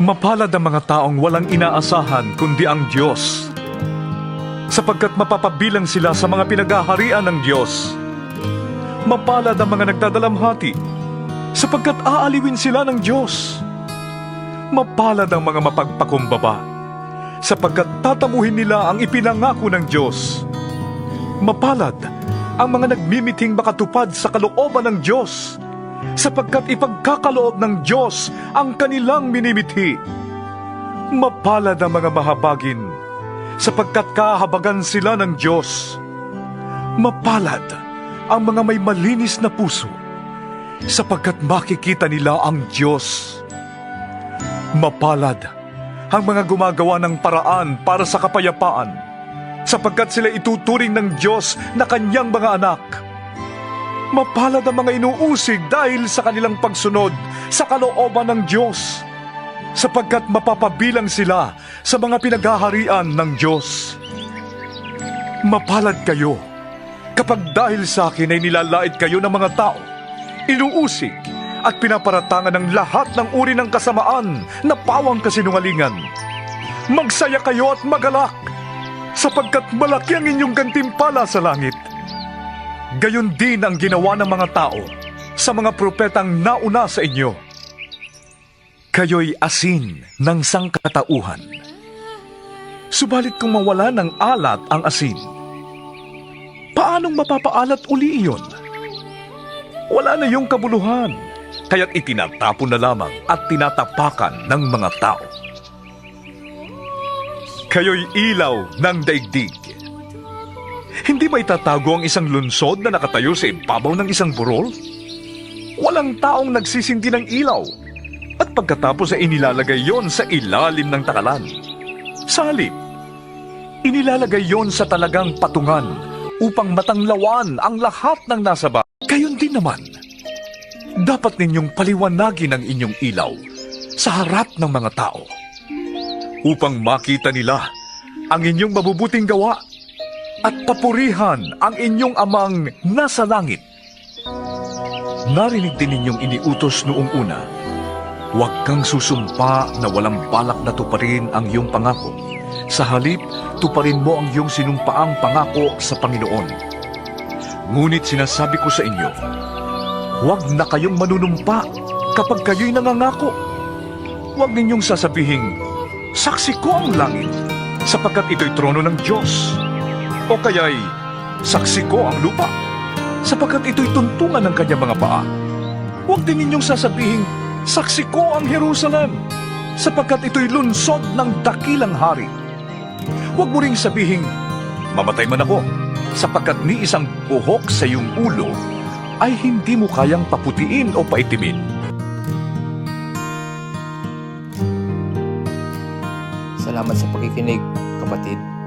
Mapalad ang mga taong walang inaasahan kundi ang Diyos. Sapagkat mapapabilang sila sa mga pinagaharian ng Diyos. Mapalad ang mga nagdadalamhati, sapagkat aaliwin sila ng Diyos. Mapalad ang mga mapagpakumbaba, sapagkat tatamuhin nila ang ipinangako ng Diyos. Mapalad ang mga nagmimiting makatupad sa kalooban ng Diyos, sapagkat ipagkakaloob ng Diyos ang kanilang minimithi. Mapalad ang mga mahabagin, sapagkat kahabagan sila ng Diyos. Mapalad ang mga may malinis na puso, sapagkat makikita nila ang Diyos. Mapalad ang mga gumagawa ng paraan para sa kapayapaan, sapagkat sila ituturing ng Diyos na kanyang mga anak. Mapalad ang mga inuusig dahil sa kanilang pagsunod sa kalooban ng Diyos, sapagkat mapapabilang sila sa mga pinaghaharian ng Diyos. Mapalad kayo kapag dahil sa akin ay nilalait kayo ng mga tao, inuusig at pinaparatangan ng lahat ng uri ng kasamaan na pawang kasinungalingan. Magsaya kayo at magalak, sapagkat malaki ang inyong gantimpala sa langit. Gayon din ang ginawa ng mga tao sa mga propetang nauna sa inyo. Kayo'y asin ng sangkatauhan. Subalit kung mawala ng alat ang asin, paanong mapapaalat uli iyon? Wala na yung kabuluhan, kaya't itinatapon na lamang at tinatapakan ng mga tao. Kayo'y ilaw ng daigdig. Hindi ba itatago ang isang lunsod na nakatayo sa ibabaw ng isang burol? Walang taong nagsisindi ng ilaw at pagkatapos ay inilalagay yon sa ilalim ng takalan. Sa halip, inilalagay yon sa talagang patungan upang matanglawan ang lahat ng nasa ba. Gayon din naman, dapat ninyong paliwanagin ang inyong ilaw sa harap ng mga tao upang makita nila ang inyong mabubuting gawa at papurihan ang inyong amang nasa langit. Narinig din ninyong iniutos noong una, huwag kang susumpa na walang balak na tuparin ang iyong pangako. Sa halip, tuparin mo ang iyong sinumpaang pangako sa Panginoon. Ngunit sinasabi ko sa inyo, huwag na kayong manunumpa kapag kayo'y nangangako. Huwag ninyong sasabihing, saksi ko ang langit, sapagkat ito'y trono ng Diyos. O kaya'y, saksi ko ang lupa, sapagkat ito'y tuntungan ng kanyang mga paa. Huwag din ninyong sasabihing, saksi ko ang Jerusalem, sapagkat ito'y lunsod ng dakilang hari. Huwag mo ring sabihing, mamatay man ako, sapagkat ni isang buhok sa iyong ulo ay hindi mo kayang paputiin o paitimin. Salamat sa pakikinig, kapatid.